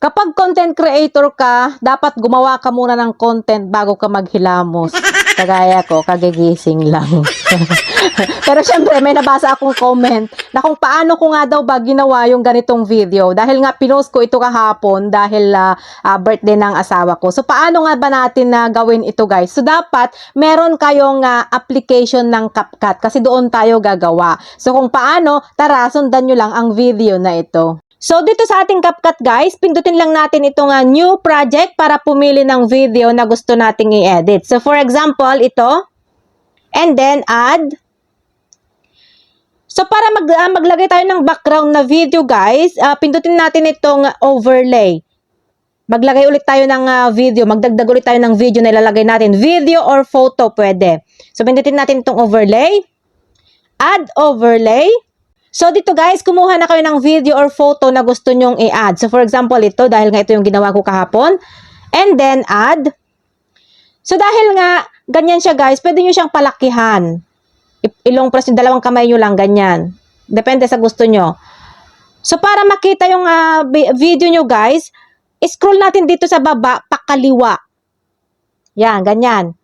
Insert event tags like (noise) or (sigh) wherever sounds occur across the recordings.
Kapag content creator ka, dapat gumawa ka muna ng content bago ka maghilamos. (laughs) Kagaya ko, kagigising lang. (laughs) Pero syempre, may nabasa akong comment na kung paano ko nga daw ba ginawa yung ganitong video. Dahil nga pinost ko ito kahapon dahil ah, ah, birthday ng asawa ko. So paano nga ba natin na gawin ito guys? So dapat meron kayong ah, application ng CapCut kasi doon tayo gagawa. So kung paano, tara sundan nyo lang ang video na ito. So, dito sa ating CapCut guys, pindutin lang natin itong uh, new project para pumili ng video na gusto nating i-edit. So, for example, ito. And then, add. So, para mag, ah, maglagay tayo ng background na video guys, ah, pindutin natin itong overlay. Maglagay ulit tayo ng ah, video, magdagdag ulit tayo ng video na ilalagay natin. Video or photo pwede. So, pindutin natin itong overlay. Add overlay. So, dito guys, kumuha na kayo ng video or photo na gusto nyong i-add. So, for example, ito, dahil nga ito yung ginawa ko kahapon. And then, add. So, dahil nga, ganyan siya guys, pwede nyo siyang palakihan. Ilong press yung dalawang kamay nyo lang, ganyan. Depende sa gusto nyo. So, para makita yung bi- video nyo guys, scroll natin dito sa baba, pakaliwa. Yan, ganyan.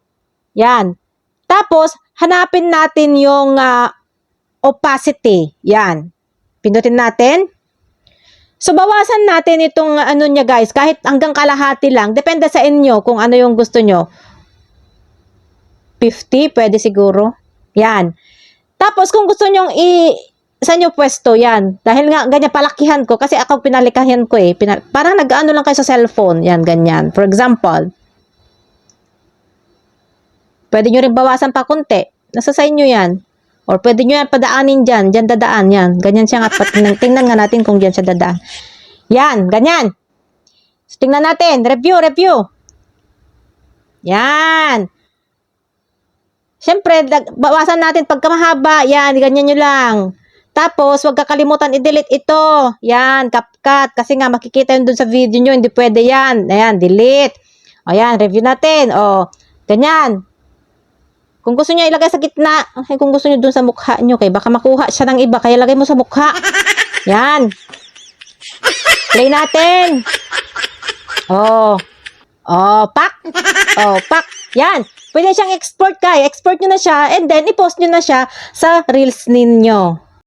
Yan. Tapos, hanapin natin yung ah, opacity. Yan. Pindutin natin. So, bawasan natin itong uh, ano niya guys, kahit hanggang kalahati lang. Depende sa inyo kung ano yung gusto nyo. 50, pwede siguro. Yan. Tapos, kung gusto nyong i... Sa inyo pwesto, yan. Dahil nga, ganyan, palakihan ko. Kasi ako pinalikahan ko eh. Pina, parang nag-ano lang kayo sa cellphone. Yan, ganyan. For example, pwede nyo rin bawasan pa konti. Nasa sa inyo yan. Or pwede nyo yan padaanin dyan. Dyan dadaan yan. Ganyan siya nga. Tingnan, (laughs) tingnan nga natin kung dyan siya dadaan. Yan. Ganyan. So, tingnan natin. Review, review. Yan. Siyempre, bawasan natin pagka mahaba. Yan. Ganyan nyo lang. Tapos, huwag kakalimutan i-delete ito. Yan. CapCut. Kasi nga, makikita yun dun sa video nyo. Hindi pwede yan. Ayan. Delete. O yan. Review natin. O. Ganyan. Kung gusto niya ilagay sa gitna, ay kung gusto niyo dun sa mukha niyo, kay baka makuha siya ng iba, kaya lagay mo sa mukha. Yan. Play natin. Oh. Oh, pak. Oh, pak. Yan. Pwede siyang export kay. Export nyo na siya and then i-post nyo na siya sa reels ninyo.